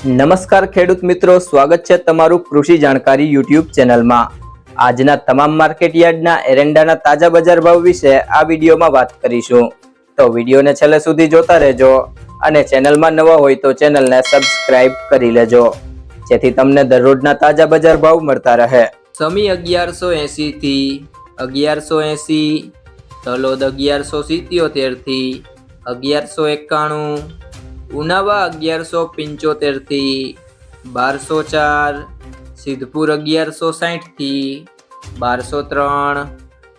નમસ્કાર ખેડૂત મિત્રો, સ્વાગત છે તમારું કૃષિ જાણકારી યુટ્યુબ ચેનલમાં. આજના તમામ માર્કેટ યાર્ડના એરંડાના તાજા બજાર ભાવ વિશે આ વિડીયોમાં વાત કરીશું. તો વિડીયોને છેલ્લે સુધી જોતા રહેજો અને ચેનલમાં નવા હોય તો ચેનલને સબસ્ક્રાઇબ કરી લેજો. જેથી તમને દરરોજના તાજા બજાર ભાવ મળતા રહે. સમી અગિયારસો એંસીથી અગિયારસો એસી તલોદ અગિયારસો સિત્યોતેરથી અગિયારસો એકાણું ઉનાવા અગિયારસો પંચોતેરથી બારસો ચાર, સિદ્ધપુર અગિયારસો સાઠથી બારસો ત્રણ,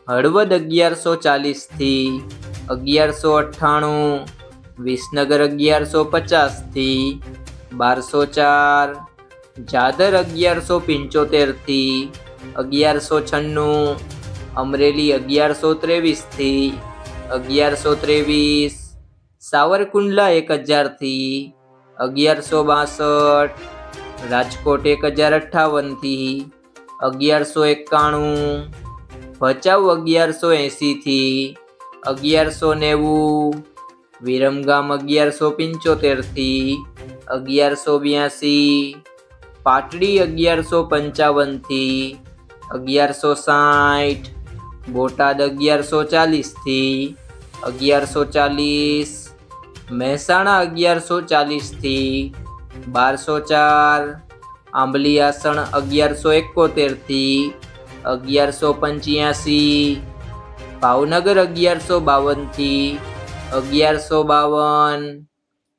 હળવદ અગિયારસો ચાલીસથી અગિયારસો અઠ્ઠાણું, વિસનગર અગિયારસો પચાસથી બારસો ચાર, જાદર અગિયારસો પંચોતેરથી અગિયારસો છન્નું, અમરેલી અગિયારસો ત્રેવીસથી અગિયારસો ત્રેવીસ સાવરકુંડલા એક હજારથી અગિયારસો બાસઠ, રાજકોટ એક હજાર અઠ્ઠાવનથી અગિયારસો એકાણું, ભચાઉ અગિયારસો એંસીથી અગિયારસો નેવું, વિરમગામ અગિયારસો પંચોતેરથી અગિયારસો બ્યાસી, પાટડી અગિયારસો પંચાવનથી અગિયારસો સાઠ, બોટાદ અગિયારસો ચાલીસથી અગિયારસો ચાલીસ મહેસાણા અગિયારસો ચાલીસથી બારસો ચાર, આંબલી આસણ અગિયારસો એકોતેરથી અગિયારસો પંચ્યાસી, ભાવનગર અગિયારસો બાવનથી અગિયારસો બાવન,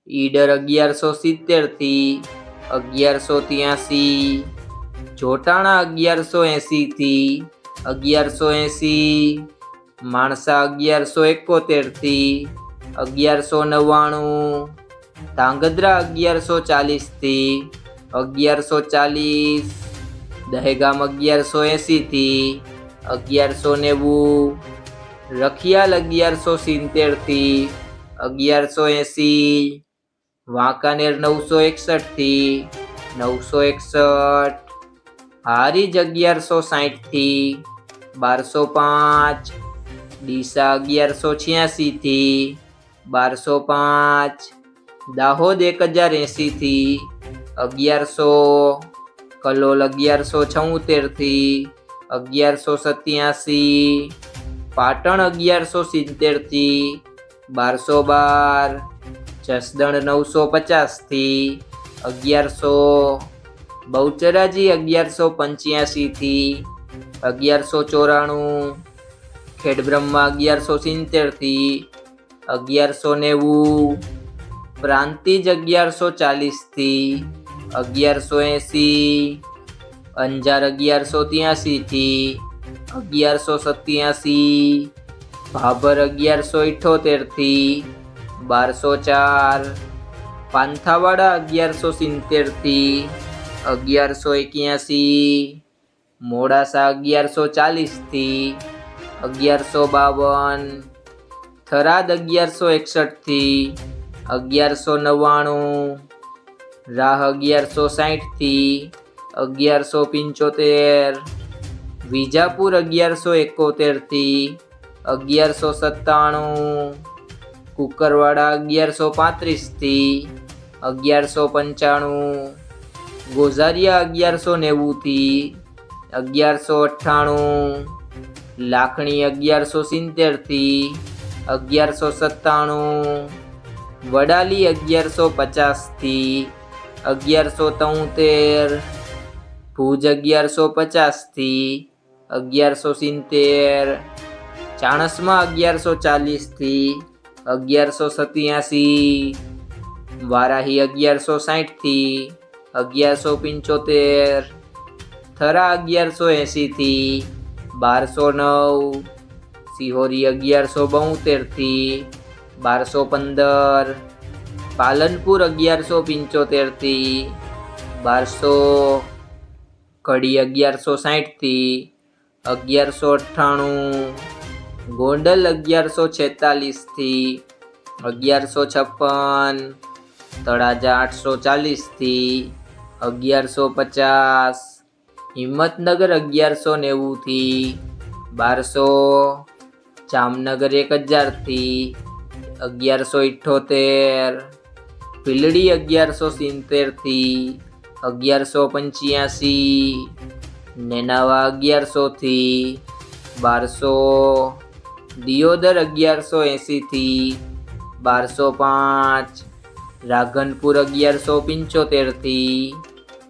ઈડર અગિયારસો સિત્તેરથી અગિયારસો ત્યાસી, જોટાણા અગિયારસો એંસીથી અગિયારસો એંસી, માણસા અગિયારસો એકોતેરથી અગિયારસો નવ્વાણું. ધાંગધ્રા અગિયારસો ચાલીસથી. અગિયારસો ચાલીસ. દહેગામ અગિયારસો એંશીથી. અગિયારસો નેવું. રખિયાલ અગિયારસો સિત્તેરથી. અગિયારસો એંશી. વાંકાનેર નવસો એકસઠથી. નવસો એકસઠ. હારીજ અગિયારસો સાઠથી બારસો પાંચ. ડીસા અગિયારસો છ્યાસીથી. બારસો પાંચ, દાહોદ એક હજાર એંશીથી અગિયારસો, કલોલ અગિયારસો છોતેરથી અગિયારસો સત્યાસી, પાટણ અગિયારસો સિત્તેરથી બારસો બાર, જસદણ નવસો પચાસથી અગિયારસો, બહુચરાજી અગિયારસો પંચ્યાસીથી અગિયારસો ચોરાણું, ખેડબ્રહ્મા અગિયારસો સિત્તેરથી અગિયારસો નેવું. પ્રાંતિજ અગિયારસો ચાલીસથી. અગિયારસો એંસી અંજાર અગિયારસો ત્યાસીથી અગિયારસો સત્યાસી. ભાભર અગિયારસો ઇઠોતેરથી. બારસો ચાર. પાંથાવાડા અગિયારસો સિત્તેરથી. અગિયારસો એક્યાસી. મોડાસા અગિયારસો ચાલીસથી. અગિયારસો બાવન. થરાદ અગિયારસો એકસઠથી અગિયારસો નવ્વાણું, રાહ અગિયારસો સાઠથી અગિયારસો પંચોતેર, વિજાપુર અગિયારસો એકોતેરથી અગિયારસો સત્તાણું, કુકરવાડા અગિયારસો પાંત્રીસથી અગિયારસો પંચાણું, ગોઝારિયા અગિયારસો નેવુંથી અગિયારસો અઠ્ઠાણું, લાખણી અગિયારસો સિત્તેરથી અગિયારસો સત્તાણું. વડાલી અગિયારસો પચાસથી. અગિયારસો તોતેર. ભુજ અગિયારસો પચાસથી. અગિયારસો સિત્તેર. ચાણસમાં અગિયારસો ચાલીસથી. અગિયારસો સત્યાસી. વારાહી અગિયારસો સાઠથી અગિયારસો પંચોતેર. થરા અગિયારસો એંશીથી. બારસો નવ. સિહોરી અગિયારસો બોતેરથી બારસો પંદર. પાલનપુર અગિયારસો પંચોતેરથી બારસો કડી અગિયારસો સાઠથી અગિયારસો અઠ્ઠાણું. ગોંડલ અગિયારસો છેતાલીસથી અગિયારસો છપ્પન. તળાજા આઠસો ચાલીસથી અગિયારસો પચાસ. હિંમતનગર અગિયારસો નેવુંથી બારસો જામનગર એક હજારથી અગિયારસો ઇઠ્ઠોતેર ભીલડી અગિયારસો સિત્તેરથી અગિયારસો પંચ્યાસી, નેનાવા અગિયારસોથી બારસો, દિયોદર અગિયારસો એંસીથી બારસો પાંચ, રાધનપુર અગિયારસો પંચોતેરથી